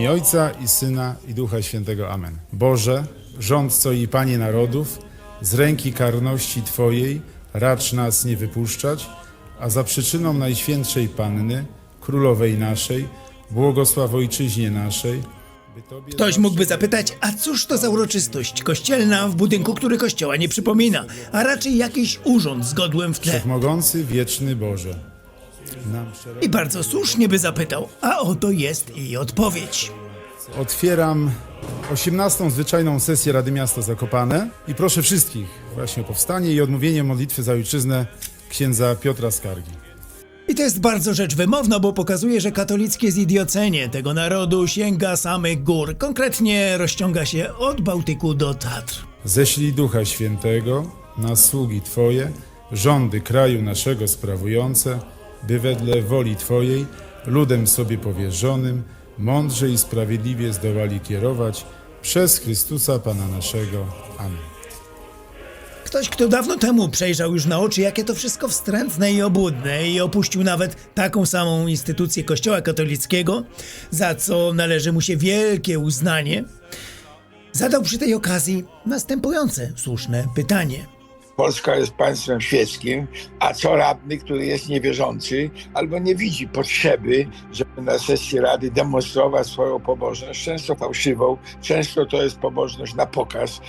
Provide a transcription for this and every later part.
imię Ojca i Syna i Ducha Świętego. Amen. Boże, rządco i Panie narodów, z ręki karności Twojej racz nas nie wypuszczać, a za przyczyną Najświętszej Panny, Królowej naszej, błogosław Ojczyźnie naszej, Ktoś mógłby zapytać, a cóż to za uroczystość kościelna w budynku, który kościoła nie przypomina, a raczej jakiś urząd z godłem w tle. Wszechmogący, wieczny Boże. I bardzo słusznie by zapytał, a oto jest i odpowiedź. Otwieram 18. zwyczajną sesję Rady Miasta Zakopane i proszę wszystkich właśnie o powstanie i odmówienie modlitwy za ojczyznę księdza Piotra Skargi. I to jest bardzo rzecz wymowna, bo pokazuje, że katolickie zidiocenie tego narodu sięga samych gór. Konkretnie rozciąga się od Bałtyku do Tatr. Ześlij Ducha Świętego na sługi Twoje, rządy kraju naszego sprawujące, by wedle woli Twojej, ludem sobie powierzonym, mądrze i sprawiedliwie zdołali kierować przez Chrystusa Pana naszego. Amen. Ktoś, kto dawno temu przejrzał już na oczy, jakie to wszystko wstrętne i obłudne i opuścił nawet taką samą instytucję Kościoła katolickiego, za co należy mu się wielkie uznanie, zadał przy tej okazji następujące słuszne pytanie. Polska jest państwem świeckim, a co radny, który jest niewierzący albo nie widzi potrzeby, żeby na sesji rady demonstrować swoją pobożność, często fałszywą, często to jest pobożność na pokaz,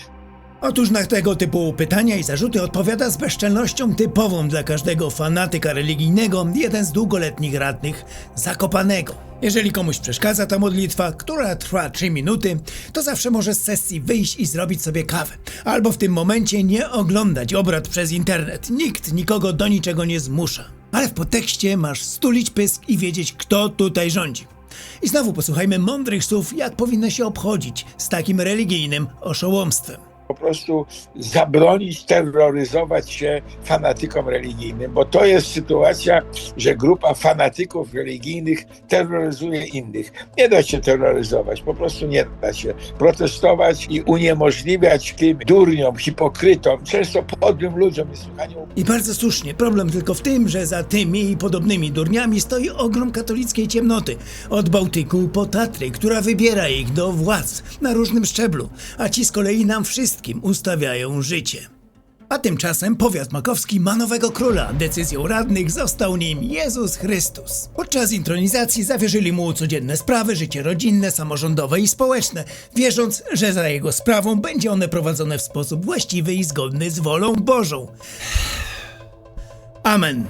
Otóż na tego typu pytania i zarzuty odpowiada z bezczelnością typową dla każdego fanatyka religijnego jeden z długoletnich radnych Zakopanego. Jeżeli komuś przeszkadza ta modlitwa, która trwa 3 minuty, to zawsze może z sesji wyjść i zrobić sobie kawę. Albo w tym momencie nie oglądać obrad przez internet. Nikt nikogo do niczego nie zmusza. Ale w podtekście masz stulić pysk i wiedzieć, kto tutaj rządzi. I znowu posłuchajmy mądrych słów, jak powinno się obchodzić z takim religijnym oszołomstwem. Po prostu zabronić terroryzować się fanatykom religijnym, bo to jest sytuacja, że grupa fanatyków religijnych terroryzuje innych. Nie da się terroryzować, po prostu nie da się protestować i uniemożliwiać tym durniom, hipokrytom, często podłym ludziom niesłychanie I bardzo słusznie, problem tylko w tym, że za tymi i podobnymi durniami stoi ogrom katolickiej ciemnoty, od Bałtyku po Tatry, która wybiera ich do władz na różnym szczeblu, a ci z kolei nam wszystkim ustawiają życie. A tymczasem powiat makowski ma nowego króla. Decyzją radnych został nim Jezus Chrystus. Podczas intronizacji zawierzyli mu codzienne sprawy, życie rodzinne, samorządowe i społeczne, wierząc, że za jego sprawą będzie one prowadzone w sposób właściwy i zgodny z wolą Bożą. Amen.